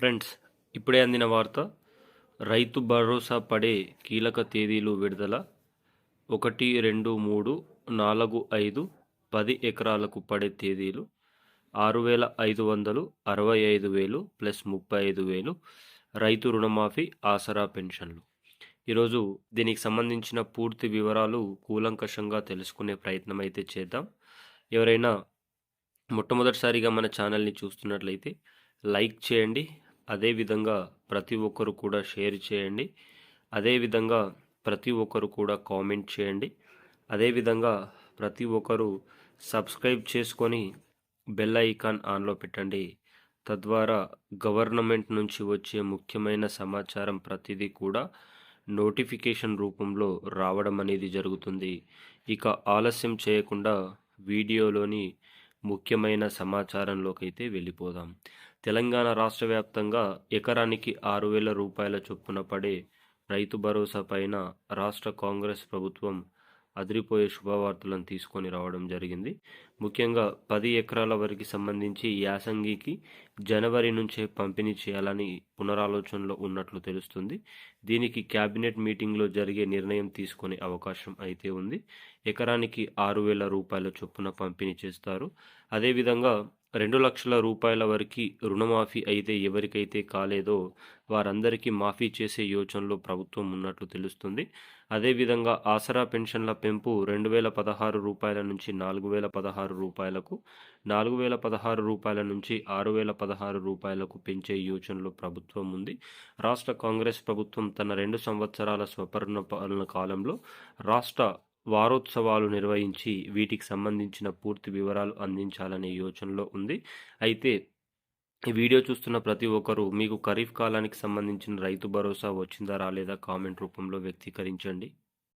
Friends ఇప్పుడే అందిన వార్త రైతు భరోసా పడే కీలక తేదీలు విడుదల. ఒకటి రెండు మూడు నాలుగు ఐదు పది ఎకరాలకు పడే తేదీలు. ఆరు వేల ఐదు వందలు అరవై ఐదు వేలు ప్లస్ ముప్పై ఐదు వేలు రైతు రుణమాఫీ ఆసరా పెన్షన్లు. ఈరోజు దీనికి సంబంధించిన పూర్తి వివరాలు కూలంకషంగా తెలుసుకునే ప్రయత్నం అయితే చేద్దాం. ఎవరైనా మొట్టమొదటిసారిగా మన ఛానల్ని చూస్తున్నట్లయితే లైక్ చేయండి అదేవిధంగా ప్రతి ఒక్కరు కూడా షేర్ చేయండి. అదేవిధంగా ప్రతి ఒక్కరు కూడా కామెంట్ చేయండి. అదేవిధంగా ప్రతి ఒక్కరు సబ్స్క్రైబ్ చేసుకొని బెల్ ఐకాన్ ఆన్లో పెట్టండి. తద్వారా గవర్నమెంట్ నుంచి వచ్చే ముఖ్యమైన సమాచారం ప్రతిదీ కూడా నోటిఫికేషన్ రూపంలో రావడం అనేది జరుగుతుంది. ఇక ఆలస్యం చేయకుండా వీడియోలోని ముఖ్యమైన సమాచారంలోకైతే వెళ్ళిపోదాం. తెలంగాణ రాష్ట్ర వ్యాప్తంగా ఎకరానికి ఆరు వేల రూపాయల చొప్పున పడే రైతు భరోసా పైన రాష్ట్ర కాంగ్రెస్ ప్రభుత్వం అదిరిపోయే శుభవార్తలను తీసుకొని రావడం జరిగింది. ముఖ్యంగా పది ఎకరాల వరకు సంబంధించి యాసంగికి జనవరి నుంచే పంపిణీ చేయాలని పునరాలోచనలో ఉన్నట్లు తెలుస్తుంది. దీనికి క్యాబినెట్ మీటింగ్లో జరిగే నిర్ణయం తీసుకునే అవకాశం అయితే ఉంది. ఎకరానికి ఆరు వేల రూపాయల చొప్పున పంపిణీ చేస్తారు. అదేవిధంగా రెండు లక్షల రూపాయల వరకు రుణమాఫీ అయితే ఎవరికైతే కాలేదో వారందరికీ మాఫీ చేసే యోచనలో ప్రభుత్వం ఉన్నట్లు తెలుస్తుంది. అదేవిధంగా ఆసరా పెన్షన్ల పెంపు రెండు వేల పదహారు రూపాయల నుంచి నాలుగు వేల పదహారు రూపాయలకు నాలుగు వేల పదహారు రూపాయల నుంచి ఆరు వేల పదహారు రూపాయలకు పెంచే యోచనలో ప్రభుత్వం ఉంది. రాష్ట్ర కాంగ్రెస్ ప్రభుత్వం తన రెండు సంవత్సరాల స్వపర్ణ పాలన కాలంలో రాష్ట్ర వారోత్సవాలు నిర్వహించి వీటికి సంబంధించిన పూర్తి వివరాలు అందించాలనే యోచనలో ఉంది. అయితే ఈ వీడియో చూస్తున్న ప్రతి ఒక్కరూ మీకు ఖరీఫ్ కాలానికి సంబంధించిన రైతు భరోసా వచ్చిందా రాలేదా కామెంట్ రూపంలో వ్యక్తీకరించండి.